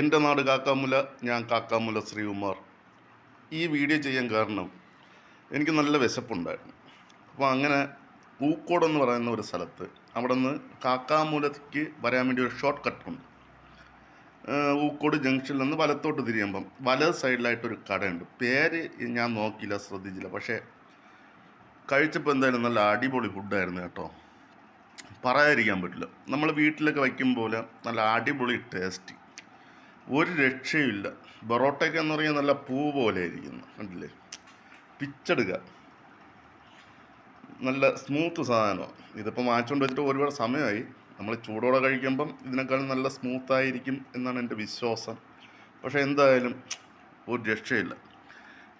എന്റെ നാട് കാക്കാമുല ഞാൻ കാക്കാമുല ശ്രീകുമാർ. ഈ വീഡിയോ ചെയ്യാൻ കാരണം എനിക്ക് നല്ല വിശപ്പുണ്ടായിരുന്നു. അപ്പോൾ അങ്ങനെ പൂക്കോട് എന്ന് പറയുന്ന ഒരു സ്ഥലത്ത് അവിടെ നിന്ന് കാക്കാമൂലയ്ക്ക് വരാൻ വേണ്ടി ഒരു ഷോർട്ട് കട്ട് ഉണ്ട്. ഊക്കോട് ജംഗ്ഷനിൽ നിന്ന് വലത്തോട്ട് തിരിയുമ്പം വലത് സൈഡിലായിട്ടൊരു കടയുണ്ട്. പേര് ഞാൻ നോക്കിയില്ല ശ്രദ്ധിച്ചില്ല. പക്ഷേ കഴിച്ചപ്പോൾ എന്തായാലും നല്ല അടിപൊളി ഫുഡായിരുന്നു കേട്ടോ. പറയാതിരിക്കാൻ പറ്റില്ല. നമ്മൾ വീട്ടിലൊക്കെ വയ്ക്കും പോലെ നല്ല അടിപൊളി ടേസ്റ്റ് ഒരു രക്ഷയില്ല ബൊറോട്ടയ്ക്ക് എന്ന് പറഞ്ഞാൽ നല്ല പൂ പോലെ ഇരിക്കുന്നു. കണ്ടില്ലേ? പിച്ചെടുക്കുക നല്ല സ്മൂത്ത് സാധനമാണ് ഇതിപ്പോൾ വാങ്ങിച്ചുകൊണ്ട് വെച്ചിട്ട് ഒരുപാട് സമയമായി. നമ്മൾ ചൂടോടെ കഴിക്കുമ്പം ഇതിനേക്കാളും നല്ല സ്മൂത്തായിരിക്കും എന്നാണ് എന്റെ വിശ്വാസം. പക്ഷേ എന്തായാലും ഒരു രക്ഷയില്ല.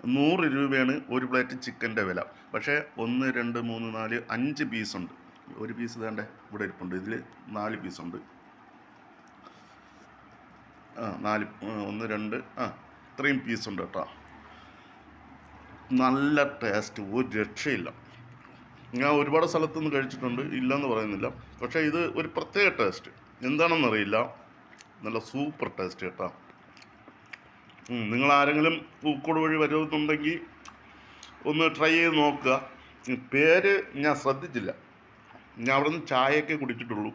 നൂറ് രൂപയാണ് ഒരു പ്ലേറ്റ് ചിക്കന്റെ വില. പക്ഷേ ഒന്ന് രണ്ട് മൂന്ന് നാല് അഞ്ച് പീസുണ്ട്. ഒരു പീസ് വേണ്ടേ ഇവിടെ ഇരിപ്പുണ്ട്. ഇതിൽ നാല് പീസുണ്ട്. ആ നാല് ഒന്ന് രണ്ട് ആ ഇത്രയും ഉണ്ട് കേട്ടോ. നല്ല ടേസ്റ്റ് ഒരു രക്ഷയില്ല. ഞാൻ ഒരുപാട് സ്ഥലത്തുനിന്ന് കഴിച്ചിട്ടുണ്ട് ഇല്ലെന്ന് പറയുന്നില്ല. പക്ഷേ ഇത് ഒരു പ്രത്യേക ടേസ്റ്റ് എന്താണെന്നറിയില്ല. നല്ല സൂപ്പർ ടേസ്റ്റ് കേട്ടോ. നിങ്ങൾ ആരെങ്കിലും പൂക്കോട് വഴി വരുന്നുണ്ടെങ്കിൽ ഒന്ന് ട്രൈ ചെയ്ത് നോക്കുക. പേര് ഞാൻ ശ്രദ്ധിച്ചില്ല. ഞാൻ അവിടെ നിന്ന് ചായയൊക്കെ കുടിച്ചിട്ടുള്ളൂ.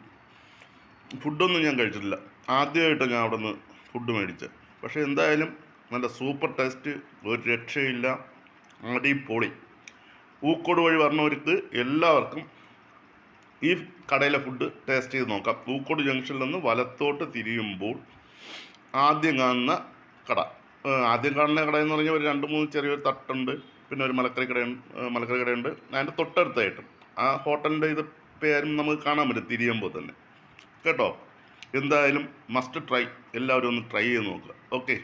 ഫുഡൊന്നും ഞാൻ കഴിച്ചിട്ടില്ല. ആദ്യമായിട്ട് ഞാൻ അവിടെ നിന്ന് ഫുഡ് മേടിച്ച്. പക്ഷേ എന്തായാലും നല്ല സൂപ്പർ ടേസ്റ്റ് ഒരു രക്ഷയില്ല. അടിപൊളി പൂക്കോട് വഴി വരണവർക്ക് എല്ലാവർക്കും ഈ കടയിലെ ഫുഡ് ടേസ്റ്റ് ചെയ്ത് നോക്കാം. പൂക്കോട് ജംഗ്ഷനിൽ നിന്ന് വലത്തോട്ട് തിരിയുമ്പോൾ ആദ്യം കാണുന്ന കട. ആദ്യം കാണുന്ന കട എന്ന് പറഞ്ഞാൽ ഒരു രണ്ട് മൂന്ന് ചെറിയൊരു തട്ടുണ്ട്. പിന്നെ ഒരു മലക്കറി കടയുണ്ട് മലക്കറി കടയുണ്ട് അതിന്റെ തൊട്ടടുത്തായിട്ട് ആ ഹോട്ടലിന്റെ ഇത് പേരും നമുക്ക് കാണാൻ പറ്റും തിരിയുമ്പോൾ തന്നെ. കേട്ടോ? എന്തായാലും മസ്റ്റ് ട്രൈ എല്ലാവരും ഒന്ന് ട്രൈ ചെയ്ത് നോക്കുക. ഓക്കെ